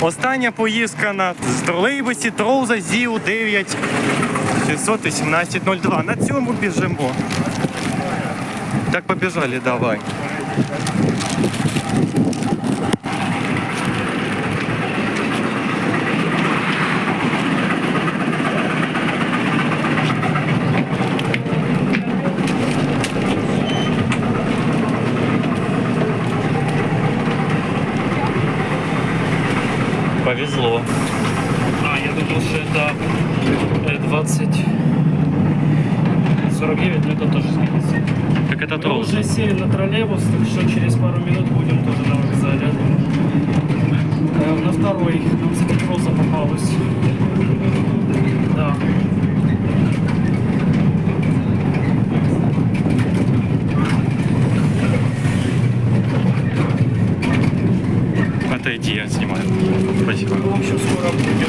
Остання поїздка на тролейбусі Троуза ЗІУ 9 61802. На цьому біжимо. Так побіжали, давай. Повезло. А, я думал, что это э, 20... 49, но это тоже сгодится. Так это Мы уже сели на троллейбус, так что через пару минут будем тоже на вокзале. Э, На второй нам Сакитроза попалась. Да. Отойди, я снимаю. Спасибо. Общем, скоро будем.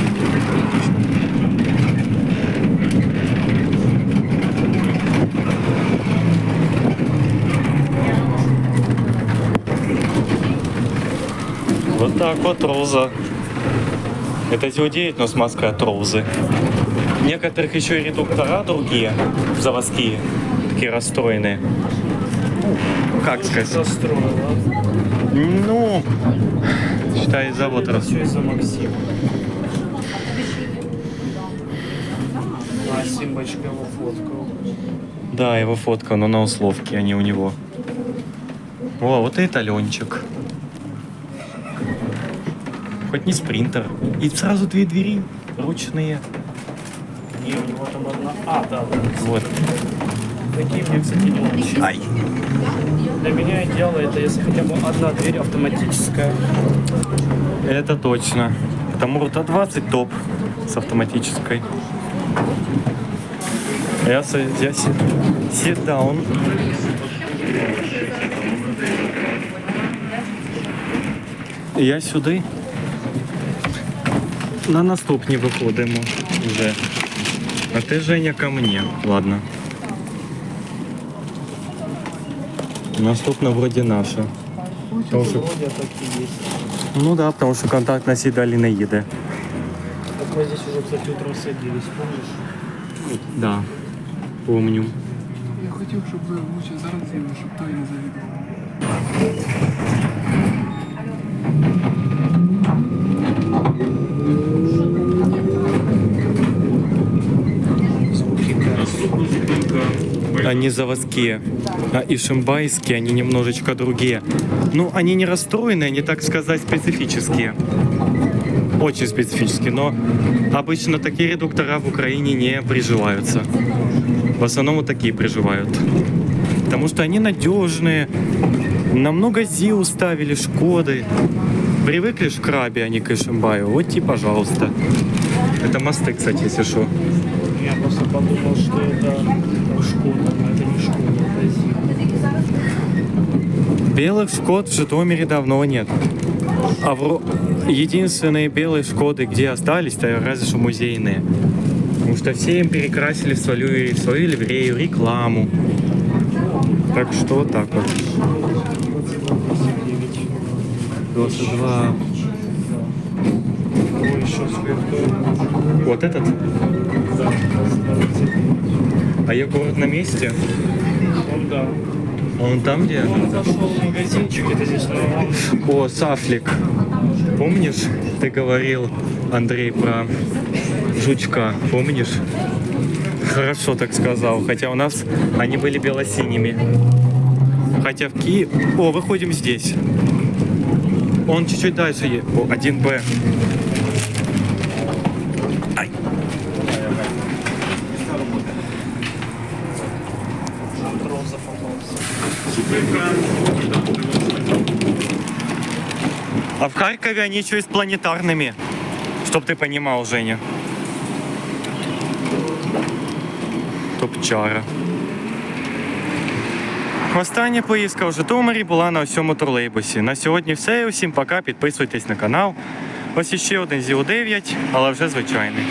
Вот так вот Роза. Это ЗИУ-9, но с маской от Розы. Некоторых еще и редуктора другие, заводские, такие расстроенные. Как сказать? Застроила. Ну, завод Это рас... все из-за Максима. А, Симбочка его фоткал. Да, его фотка, но на условке, а не у него. О, вот и эталончик. Хоть не спринтер. И сразу две двери ручные. Не, у него там одна... А, да, да. Вот. Такие мне, кстати, не очень. Ай. Для меня идеал это если хотя бы одна дверь автоматическая. Это точно. Потому что 20 топ с автоматической. Я, я sit, sit down. Я сюди. На наступні виходимо вже. А ти, Женя, ко мне. Ладно. Наступна вроді наша. Тому що- Вроде так и есть. Ну да, потому что контакт на сі далі не їде. Так мы здесь уже, кстати, утром садились, помнишь? Да, помню. Я хотів, щоб ви лучше зараз з'їли, щоб той не завідував. Они заводские, а ишимбайские, они немножечко другие. Ну, они не расстроенные, они, так сказать, специфические. Очень специфические, но обычно такие редуктора в Украине не приживаются. В основном вот такие приживают. Потому что они надежные, намного ЗИУ ставили, Шкоды. Привыкли к Рабе, а не к Ишимбаю. Вот и, пожалуйста. Это мосты, кстати, если что. Я просто подумал, что это Шкода, но это не Шкода, это Зима. Белых Шкод в Житомире давно нет. А в единственные белые Шкоды, где остались, то разве что музейные. Потому что все им перекрасили в свою, в свою ливрею, рекламу. Так что так вот. 22. Ой, еще сколько. Вот этот? Да, 29. А я город на месте? Он, да. А он там где? Он зашел в магазинчик, это здесь О, Сафлик. Помнишь, ты говорил, Андрей, про жучка? Помнишь? Хорошо так сказал. Хотя у нас они были бело-синими. Хотя в Киеве... О, выходим здесь. Он чуть-чуть дальше. е- О, 1Б. Ай. А в Харькове они еще и с планетарными. Чтоб ты понимал, Женя. Топчара. Остання поїздка в Житомирі була на всьому тролейбусі. На сьогодні все. Усім пока. Підписуйтесь на канал. Ось іще один ЗІУ 9, але вже звичайний.